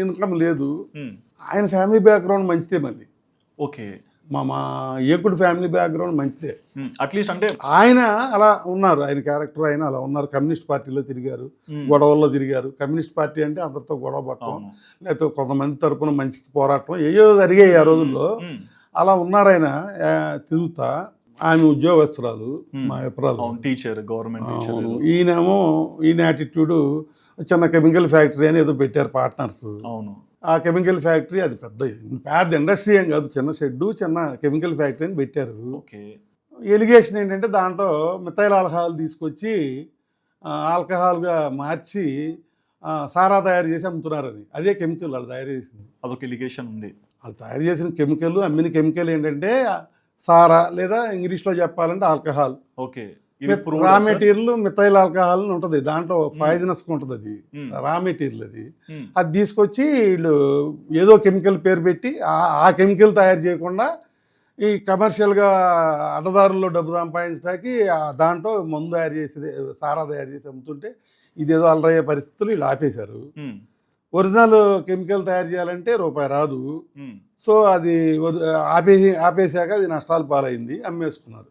Income లేదు. ఆయన family background మంచిదే మళ్ళీ. ఓకే. మా మా ఏకుడు ఫ్యామిలీ బ్యాక్గ్రౌండ్ మంచిదే. అట్లీస్ట్ అంటే ఆయన అలా ఉన్నారు. ఆయన క్యారెక్టర్ ఆయన అలా ఉన్నారు. కమ్యూనిస్ట్ పార్టీలో తిరిగారు. గొడవల్లో తిరిగారు. కమ్యూనిస్ట్ పార్టీ అంటే అందరితో గొడవ పట్టడం లేకపోతే కొంతమంది తరపున మంచికి పోరాటం ఏయో జరిగాయి ఆ రోజుల్లో. అలా ఉన్నారు ఆయన తిరుగుతా. ఆమె ఉద్యోగస్తురాలు మా అవును టీచర్ గవర్నమెంట్ టీచర్. ఈయనేమో ఈయన యాటిట్యూడ్ చిన్న కెమికల్ ఫ్యాక్టరీ అని ఏదో పెట్టారు పార్ట్నర్స్ అవును. ఆ కెమికల్ ఫ్యాక్టరీ అది పెద్ద పెద్ద ఇండస్ట్రీ ఏం కాదు చిన్న షెడ్డు చిన్న కెమికల్ ఫ్యాక్టరీ అని పెట్టారు. ఓకే. ఎలిగేషన్ ఏంటంటే దాంట్లో మిథైల్ ఆల్కహాల్ తీసుకొచ్చి ఆల్కహాల్గా మార్చి సారా తయారు చేసి అమ్ముతున్నారని. అదే కెమికల్ వాళ్ళు తయారు చేసింది. అదొక ఎలిగేషన్ ఉంది. వాళ్ళు తయారు చేసిన కెమికల్ అమ్మిన కెమికల్ ఏంటంటే సారా లేదా ఇంగ్లీష్లో చెప్పాలంటే ఆల్కహాల్. ఓకే. ఇది. రా మెటీరియల్ మిథైల్ ఆల్కహాల్ అని ఉంటుంది. దాంట్లో పాయిజనస్ ఉంటుంది అది. రా మెటీరియల్ అది. అది తీసుకొచ్చి వీళ్ళు ఏదో కెమికల్ పేరు పెట్టి ఆ- కెమికల్ తయారు చేయకుండా ఈ కమర్షియల్గా అడ్డదారుల్లో డబ్బు సంపాదించడానికి దాంట్లో మందు తయారు చేసి సారా తయారు చేసి అమ్ముతుంటే ఇదేదో అలరయ్యే పరిస్థితులు వీళ్ళు ఆపేశారు. ఒరిజినల్ కెమికల్ తయారు చేయాలంటే రూపాయి రాదు. సో అది ఆపేసి ఆపేశాక అది నష్టాలు పాలైంది అమ్మేసుకున్నారు.